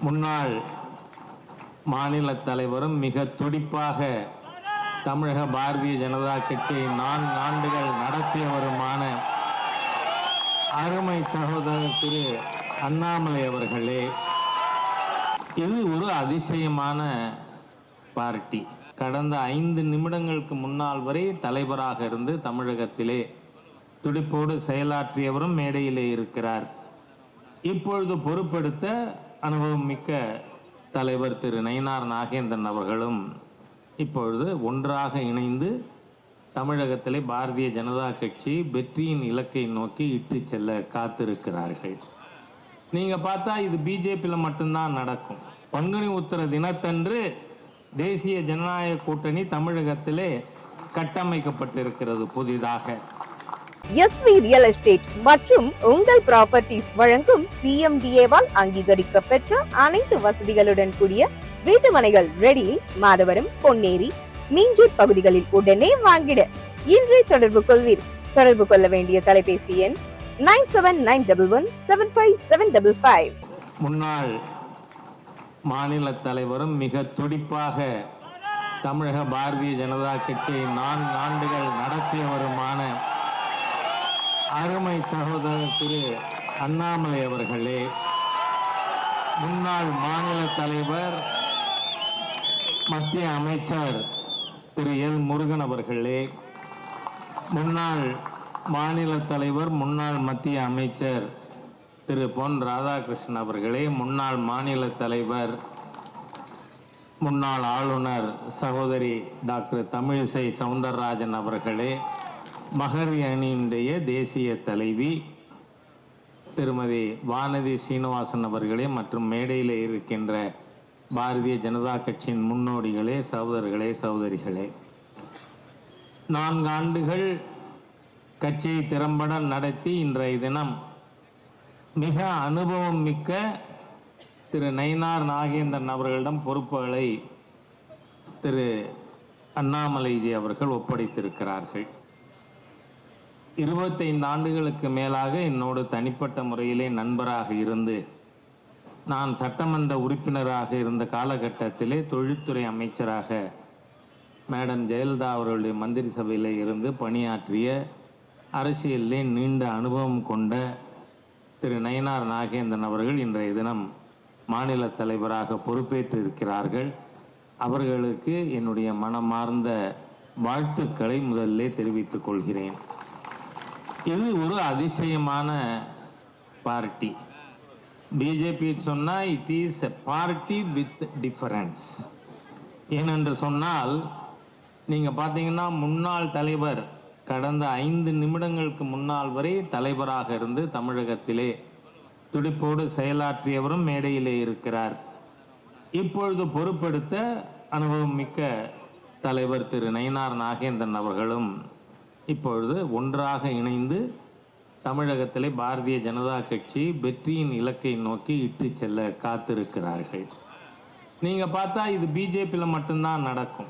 முன்னாள் மாநில தலைவரும் மிக துடிப்பாக தமிழக பாரதிய ஜனதா கட்சியை நான்கு ஆண்டுகள் நடத்தியவருமான அருமை சகோதரர் திரு அண்ணாமலை அவர்களே இது ஒரு அதிசயமான பார்ட்டி. கடந்த ஐந்து நிமிடங்களுக்கு முன்னால் வரை தலைவராக இருந்து தமிழகத்திலே துடிப்போடு செயலாற்றியவரும் மேடையிலே இருக்கிறார். இப்பொழுது பொறுப்பெடுத்த அனுபவம் மிக்க தலைவர் திரு. நயினார் நாகேந்திரன் அவர்களும் இப்பொழுது ஒன்றாக இணைந்து தமிழகத்திலே பாரதிய ஜனதா கட்சி வெற்றியின் இலக்கை நோக்கி இட்டு செல்ல காத்திருக்கிறார்கள். நீங்கள் பார்த்தா இது பிஜேபியில் மட்டும்தான் நடக்கும். பங்குனி உத்திர தினத்தன்று தேசிய ஜனநாயக கூட்டணி தமிழகத்திலே கட்டமைக்கப்பட்டிருக்கிறது புதிதாக. எஸ்வி ரியல் எஸ்டேட் மற்றும் உங்கள் ப்ராப்பர்ட்டிஸ் வழங்கும் சிஎம்டிஏவால் அங்கீகரிக்க பெற்ற அனைத்து வசதிகளுடன் கூடிய வீட்டுமனைகள் ரெடி மாதவரம் பொன்னேரி மீஞ்சூர் பகுதிகளில் உடனே வாங்கிட. இன்றே தொடர்பு கொள்வீர். தொடர்பு கொள்ள வேண்டிய தொலைபேசி எண் nine seven nine double one seven five seven double five. முன்னாள் மாநில தலைவரும் மிக துடிப்பாக தமிழக பாரதிய ஜனதா கட்சியை நான்கு ஆண்டுகள் நடத்தியவருமான அருமை சகோதரர் திரு அண்ணாமலை அவர்களே முன்னாள் மாநில தலைவர் மத்திய அமைச்சர் திரு எல் முருகன் அவர்களே முன்னாள் மாநில தலைவர் முன்னாள் மத்திய அமைச்சர் திரு பொன் ராதாகிருஷ்ணன் அவர்களே முன்னாள் மாநில தலைவர் முன்னாள் ஆளுநர் சகோதரி டாக்டர் தமிழிசை சவுந்தரராஜன் அவர்களே மகர் அணியினுடைய தேசிய தலைவி திருமதி வானதி சீனிவாசன் அவர்களே மற்றும் மேடையில் இருக்கின்ற பாரதிய ஜனதா கட்சியின் முன்னோடிகளே சகோதரர்களே சகோதரிகளே. நான்கு ஆண்டுகள் கட்சியை திறம்பட நடத்தி இன்றைய தினம் மிக அனுபவம் மிக்க திரு நயினார் நாகேந்திரன் அவர்களிடம் பொறுப்புகளை திரு அண்ணாமலைஜி அவர்கள் ஒப்படைத்திருக்கிறார்கள். இருபத்தைந்து ஆண்டுகளுக்கு மேலாக என்னோடு தனிப்பட்ட முறையிலே நண்பராக இருந்து நான் சட்டமன்ற உறுப்பினராக இருந்த காலகட்டத்திலே தொழில்துறை அமைச்சராக மேடம் ஜெயலலிதா அவர்களுடைய மந்திரி சபையில் இருந்து பணியாற்றிய அரசியலிலே நீண்ட அனுபவம் கொண்ட திரு நயினார் நாகேந்திரன் அவர்கள் இன்றைய தினம் மாநில தலைவராக பொறுப்பேற்றிருக்கிறார்கள். அவர்களுக்கு என்னுடைய மனமார்ந்த வாழ்த்துக்களை முதலிலே தெரிவித்துக் கொள்கிறேன். இது ஒரு அதிசயமான பார்ட்டி பிஜேபி சொன்னால் it is a party with difference ஏனென்று சொன்னால் நீங்கள் பார்த்தீங்கன்னா முன்னாள் தலைவர் கடந்த ஐந்து நிமிடங்களுக்கு முன்னால் வரை தலைவராக இருந்து தமிழகத்திலே துடிப்போடு செயலாற்றியவரும் மேடையிலே இருக்கிறார். இப்பொழுது பொறுப்படுத்த அனுபவம் மிக்க தலைவர் திரு நயினார் நாகேந்திரன் அவர்களும் இப்பொழுது ஒன்றாக இணைந்து தமிழகத்திலே பாரதிய ஜனதா கட்சி வெற்றியின் இலக்கை நோக்கி இட்டு செல்ல காத்திருக்கிறார்கள். நீங்கள் பார்த்தா இது பிஜேபியில் மட்டும்தான் நடக்கும்.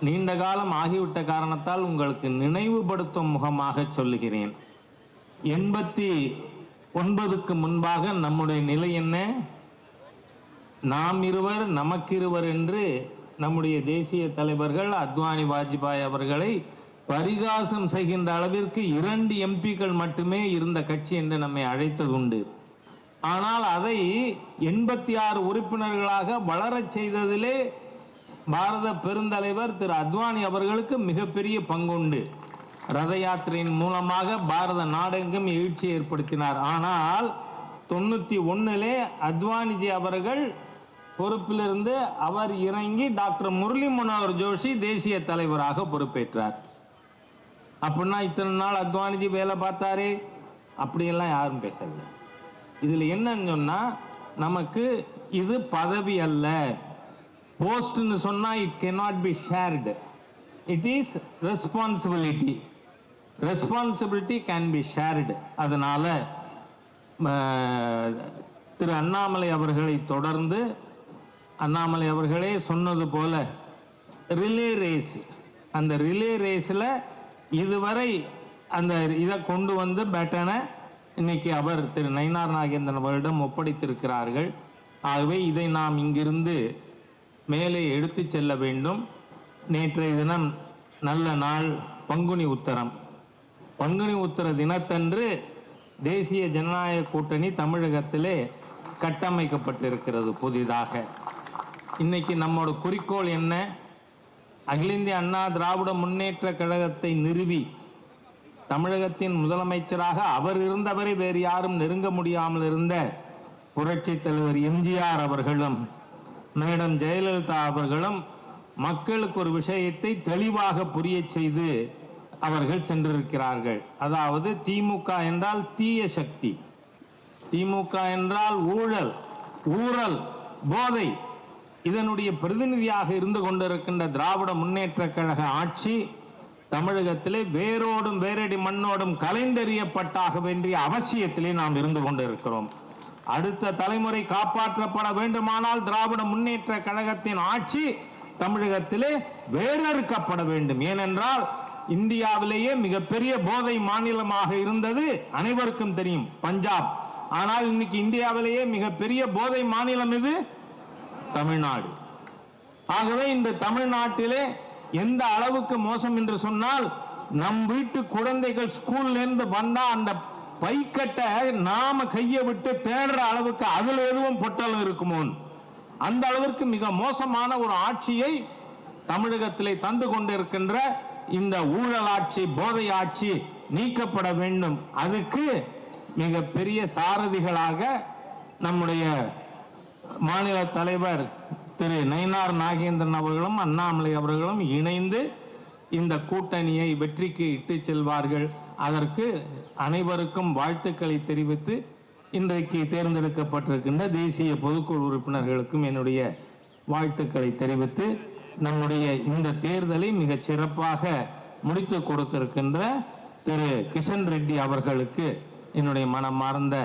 நீண்ட காலம் ஆகிவிட்ட காரணத்தால் உங்களுக்கு நினைவுபடுத்தும் முகமாக சொல்லுகிறேன். எண்பத்தி ஒன்பதுக்கு முன்பாக நம்முடைய நிலை என்ன? நாம் இருவர் நமக்கிருவர் என்று நம்முடைய தேசிய தலைவர்கள் அத்வானி வாஜ்பாய் அவர்களை பரிகாசம் செய்கின்ற அளவிற்கு இரண்டு எம்பிக்கள் மட்டுமே இருந்த கட்சி என்று நம்மை அழைத்ததுண்டு ஆனால் அதை எண்பத்தி ஆறு உறுப்பினர்களாக வளரச் செய்ததிலே பாரத பெருந்தலைவர் திரு அத்வானி அவர்களுக்கு மிகப்பெரிய பங்குண்டு. ரத யாத்திரையின் மூலமாக பாரத நாடெங்கும் எழுச்சி ஏற்படுத்தினார். ஆனால் தொண்ணூற்றி ஒன்றிலே அத்வானிஜி அவர்கள் பொறுப்பிலிருந்து அவர் இறங்கி டாக்டர் முரளி மனோகர் ஜோஷி தேசிய தலைவராக பொறுப்பேற்றார். அப்படின்னா இத்தனை நாள் அத்வானிஜி வேலை பார்த்தாரு? அப்படியெல்லாம் யாரும் பேசல இதில் என்னன்னு சொன்னால் நமக்கு இது பதவி அல்ல. போஸ்ட்னு சொன்னால் it cannot be shared it is responsibility responsibility can be shared அதனால் திரு அண்ணாமலை அவர்களை தொடர்ந்து அண்ணாமலை அவர்களே சொன்னது போல ரிலே ரேஸ் அந்த ரிலே ரேஸில் இதுவரை அந்த இதை கொண்டு வந்து பேட்டனை இன்னைக்கு அவர் திரு நயினார் நாகேந்திரன் அவரிடம் ஒப்படைத்திருக்கிறார்கள். ஆகவே இதை நாம் இங்கிருந்து மேலே எடுத்து செல்ல வேண்டும். நேற்றைய தினம் நல்ல நாள் பங்குனி உத்தரம். பங்குனி உத்தர தினத்தன்று தேசிய ஜனநாயக கூட்டணி தமிழகத்திலே கட்டமைக்கப்பட்டிருக்கிறது புதிதாக. இன்னைக்கு நம்மோட குறிக்கோள் என்ன? அகில இந்திய அண்ணா திராவிட முன்னேற்ற கழகத்தை நிறுவி தமிழகத்தின் முதலமைச்சராக அவர் இருந்தவரை வேறு யாரும் நெருங்க முடியாமல் இருந்த புரட்சித் தலைவர் எம்ஜிஆர் அவர்களும் மேடம் ஜெயலலிதா அவர்களும் மக்களுக்கு ஒரு விஷயத்தை தெளிவாக புரியச் செய்து அவர்கள் சென்றிருக்கிறார்கள். அதாவது திமுக என்றால் தீய சக்தி. திமுக என்றால் ஊழல் ஊழல் போதை. இதனுடைய பிரதிநிதியாக இருந்து கொண்டிருக்கின்ற திராவிட முன்னேற்ற கழக ஆட்சி தமிழகத்திலே வேரோடும் வேரடி மண்ணோடும் கலைந்தெறியப்பட்டாக வேண்டிய அவசியத்திலே நாம் இருந்து கொண்டிருக்கிறோம். அடுத்த தலைமுறை காப்பாற்றப்பட வேண்டுமானால் திராவிட முன்னேற்ற கழகத்தின் ஆட்சி தமிழகத்திலே வேறறுக்கப்பட வேண்டும். ஏனென்றால் இந்தியாவிலேயே மிகப்பெரிய போதை மாநிலமாக இருந்தது அனைவருக்கும் தெரியும் பஞ்சாப். ஆனால் இன்னைக்கு இந்தியாவிலேயே மிகப்பெரிய போதை மாநிலம் இது தமிழ்நாடு. ஆகவே இந்த தமிழ்நாட்டிலே எந்த அளவுக்கு மோசம் என்று சொன்னால் நம் வீட்டு குழந்தைகள் ஸ்கூல்ல இருந்து வந்தா அந்த பைக்கட்டை நாம கையை விட்டு தேடுற அளவுக்கு அதுல எதுவும் பொட்டலும் இருக்குமோ? அந்த அளவிற்கு மிக மோசமான ஒரு ஆட்சியை தமிழகத்திலே தந்து கொண்டிருக்கின்ற இந்த ஊழல் ஆட்சி போதை ஆட்சி நீக்கப்பட வேண்டும். அதுக்கு மிக பெரிய சாரதிகளாக நம்முடைய மாநில தலைவர் திரு நயினார் நாகேந்திரன் அவர்களும் அண்ணாமலை அவர்களும் இணைந்து இந்த கூட்டணியை வெற்றிக்கு இட்டு செல்வார்கள். அதற்கு அனைவருக்கும் வாழ்த்துக்களை தெரிவித்து இன்றைக்கு தேர்ந்தெடுக்கப்பட்டிருக்கின்ற தேசிய பொதுக்குழு உறுப்பினர்களுக்கும் என்னுடைய வாழ்த்துக்களை தெரிவித்து நம்முடைய இந்த தேர்தலை மிக சிறப்பாக முடித்து கொடுத்திருக்கின்ற திரு கிஷன் ரெட்டி அவர்களுக்கு என்னுடைய மனமார்ந்த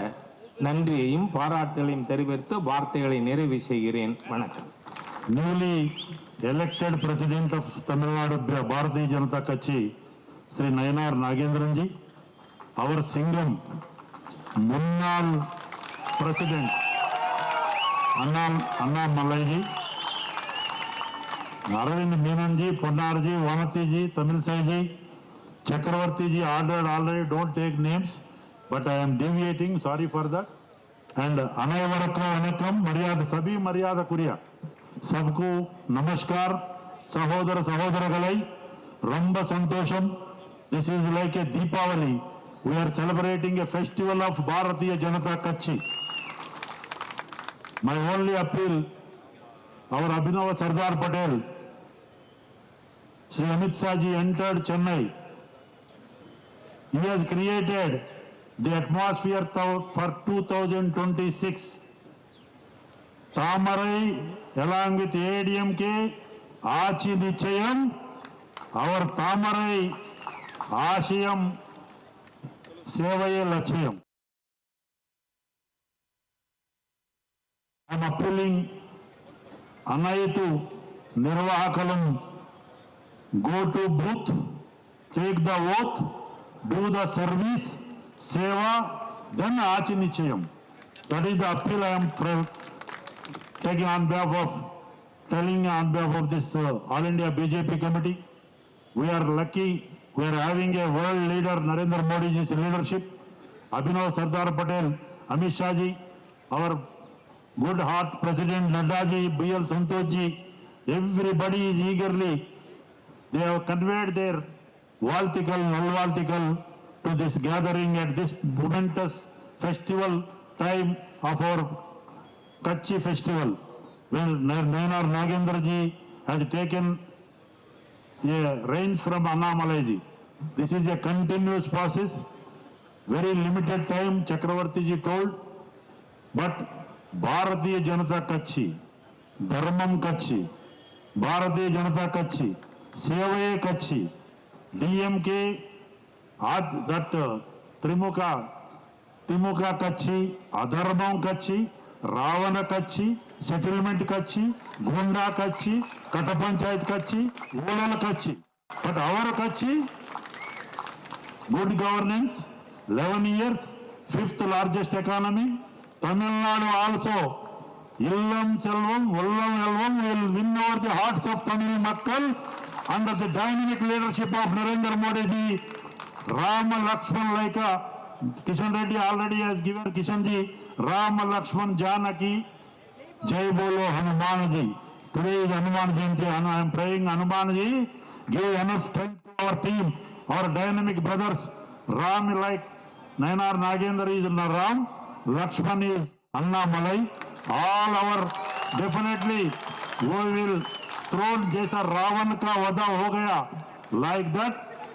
நன்றியையும் பாராட்டுகளையும் தெரிவித்து வார்த்தைகளை நிறைவு செய்கிறேன் வணக்கம் newly elected president of Tamil Nadu Bharatiya Janata கட்சி ஸ்ரீ நயனார் நாகேந்திரன்ஜி அவர் சிங்கம் முன்னாள் president Anna Annamalaiji Arvind Menonji Ponnarji Vanathiji Tamilisaiji Chakravarthiji already already don't take names but I am deviating sorry for that and அனைவருக்கும் வணக்கம் மரியாதை சபி மரியாதைக்குரிய சப்கு நமஸ்கார் சகோதர சகோதரர்களை ரொம்ப சந்தோஷம் this is like a Deepavali we are celebrating a festival of Bharatiya Janata கட்சி my only appeal our Abhinava Sardar Patel Sri Amit Saji entered Chennai. He has created the atmosphere for 2026. Tamarai along with ADMK, Achi Nichayam, our Tamarai Ashiyam Sevaye Lachayam. I am appealing Anaitu Nirvahakalam, go to booth, take the oath, do the service, सेवा धन आचि निश्चय that is deal taking on behalf of telling on behalf of this all India BJP committee we are lucky we are having a world leader Narendra Modi ji leadership Abhinav Sardar Patel Amit Shah ji our good heart president Nadda ji B L Santosh ji everybody is eagerly, they have conveyed their vaultical null vaultical to this gathering at this momentous festival time of our Kachi festival. When Nayanar Nagendra ji has taken a range from Annamalai ji. This is a continuous process, very limited time, Chakravarti ji told. But Bharatiya Janata Kachi, Dharmam Kachi, Bharatiya Janata Kachi, Sevaye Kachi, DMK, that త్రిముఖ త్రిముఖ కచ్చి అధర్మం కచ్చి రావణ కచ్చి settlement కచ్చి గుండా కచ్చి కట పంచాయతీ కచ్చి ఊళ్ళ కచ్చి. బట్ అవర్ కచ్చి good governance eleven years fifth largest economy Tamil Nadu also ఇల్లం సెల్వం ఒల్లం ఎల్వం will win over the hearts of Tamil Makkal under the dynamic leadership of Narendra Modiji Ram Lakshman लेख Kishan Reddy already has given Kishan ji Ram Lakshman Janaki जय बोलो Hanuman ji today Hanuman Jayanti I am praying Hanuman ji give enough strength to our team our dynamic brothers Ram like Nainar Nagendra is the Ram Lakshman is Annamalai all our definitely वो will throne जैसा रावण का वधा हो गया. Like that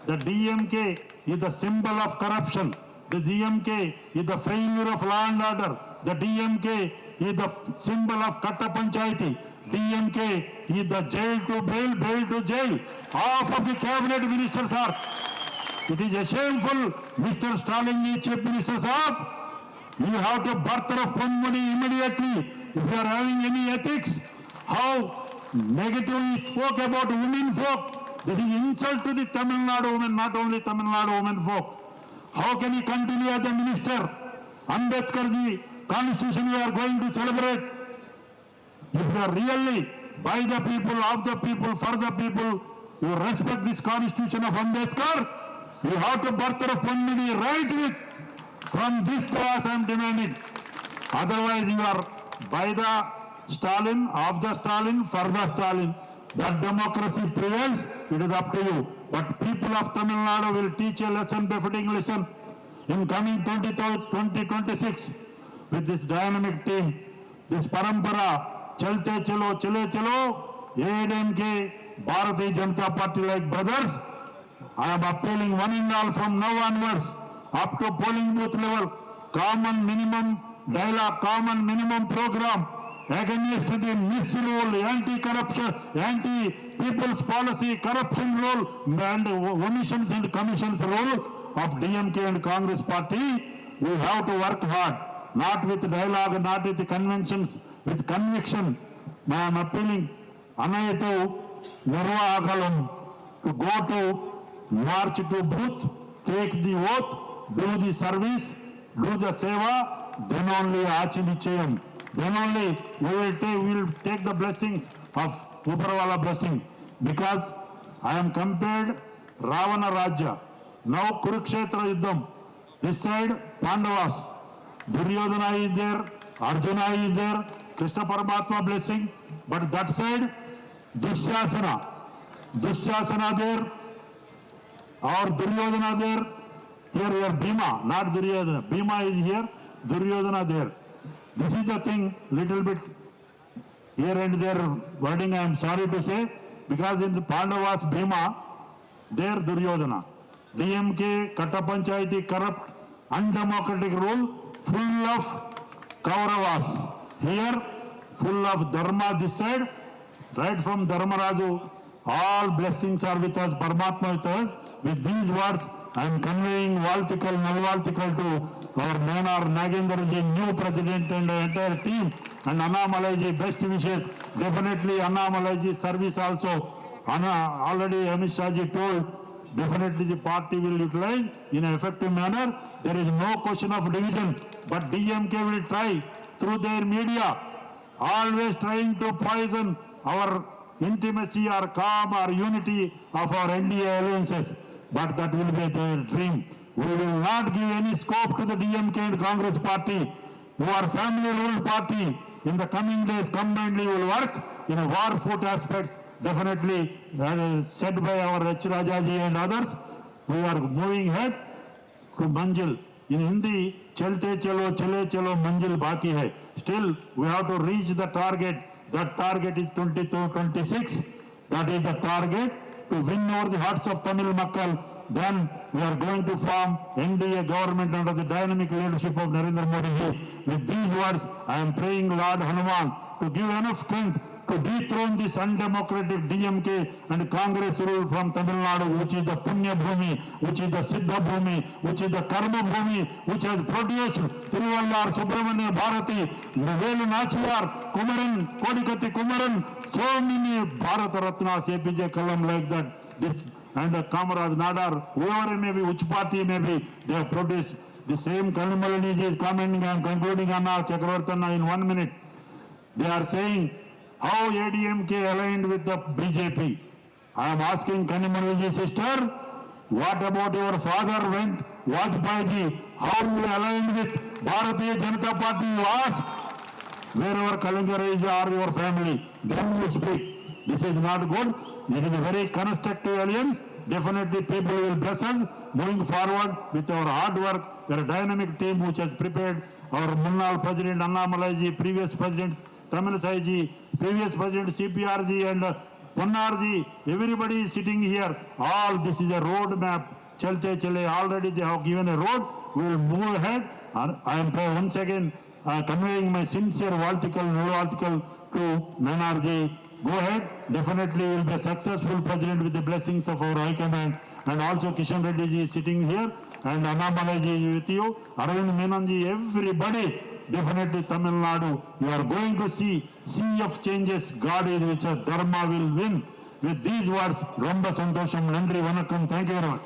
the DMK is the symbol of corruption. The DMK is the failure of law and order. The DMK is the symbol of Katta Panchayati. DMK is the jail to bail, bail to jail. Half of the cabinet ministers are. It is a shameful, Mr. Stalin Chief Minister Saab. You have to birth of money immediately. If you are having any ethics, how negatively spoke about women folk. This is insult to the Tamil Nadu women, not only Tamil Nadu women folk. How can he continue as a minister? Ambedkar ji, constitution we are going to celebrate. If you are really by the people, of the people, for the people, you respect this constitution of Ambedkar, you have to birth of Pandini right with from this class I am demanding. Otherwise you are by the Stalin, of the Stalin, for the Stalin. That democracy prevails, it is up to you. But people of Tamil Nadu will teach a lesson befitting lesson in coming 20, 2026 with this dynamic team, this parampara, chalte chalo, chale chalo, ADMK, Bharatiya Janata Party like brothers, I am appealing one and all from now onwards, up to polling booth level, common minimum dialogue, common minimum program, against the misrule, anti-corruption, anti-people's policy, corruption rule, and omissions and commissions rule of DMK and Congress party, we have to work hard, not with dialogue, not with conventions, with conviction. I am appealing, Anayato, Nirvahakalum, to go to march to booth, take the oath, do the service, do the seva, then only Achinichayam. Then only we will take, we will take the blessings of Uparwala blessing. Because I am compared Ravana Rajya. Now Kurukshetra Yuddham. This side Pandavas. Duryodhana is there, Arjuna is there, Krishna Paramatma blessing. But that side, Dusyasana. Dusyasana there, or Duryodhana there. Here we are Bhima, not Duryodhana. Bhima is here, Duryodhana there. This is the thing, little bit here and there wording I am sorry to say, because in the Pandavas Bhima, there Duryodhana. DMK, Katta Panchayati, corrupt, undemocratic rule, full of Kauravas. Here, full of Dharma this side, right from Dharmaraju, all blessings are with us, Paramatma with us. With these words, I am conveying Valtikal, Nalvaltikal to our Nanar Nagendra ji, new president and the entire team, and Annamalai ji, best wishes. Definitely Annamalai ji service also. Anna, already Amit Shah ji told, definitely the party will utilize in an effective manner. There is no question of division, but DMK will try through their media, always trying to poison our intimacy or calm or unity of our NDA alliances. But that will be their dream. We will not give any scope to the DMK and Congress party, who are family ruled party. In the coming days, combinedly will work in a war foot aspects, definitely uh, said by our H. Rajaji and others. We are moving ahead to Manjil. In Hindi, चलते चलो चले चलो मंजिल बाकी है still we have to reach the target that target is 22 26 that is the target to win over the hearts of Tamil Makkal then we are going to form NDA government under the dynamic leadership of Narendra Modi ji. With these words, I am praying Lord Hanuman to give enough strength to dethrone this undemocratic DMK and Congress rule from Tamil Nadu, which is the Punya Bhumi, which is the Siddha Bhumi, which is the Karma Bhumi, which has produced Thiruvallar, Subramanya Bharati, Velu Nachiyar, Kumaran, Kodikati Kumaran, so many Bharat Ratnas, APJ Kalam like that. This and the Kamaraj Nadar, whoever may be, which party may be, they have produced the same Kalimalani is commenting, am concluding Anna Chakravartana in one minute. they are saying how ADMK aligned with the BJP. I am asking Kanimalji sister, what about your father went, Vajpayee, how you aligned with Bharatiya Janata Party, you ask? Wherever Kalinga is or your family, then you speak. This is not good. It is a very constructive alliance. Definitely people will bless us moving forward with our hard work. We are a dynamic team which has prepared our Munnal President Annamalaji, previous President Tamil Saiji, previous President CPRG and uh, Ponnarji, everybody is sitting here. All this is a road map. Chalte chale, already they have given a road. We will move ahead. I am once again uh, conveying my sincere vertical, Valtikal, Valtikal to Nanarji. Go ahead. Definitely you will be a successful president with the blessings of our High Command. And also Kishan Reddy ji is sitting here and Annamala ji is with you. Arvind Menon ji, everybody. Definitely Tamil Nadu. You are going to see sea of changes. God is which Dharma will win. With these words, Ramba Santosham, Nandri Vanakkam. Thank you very much.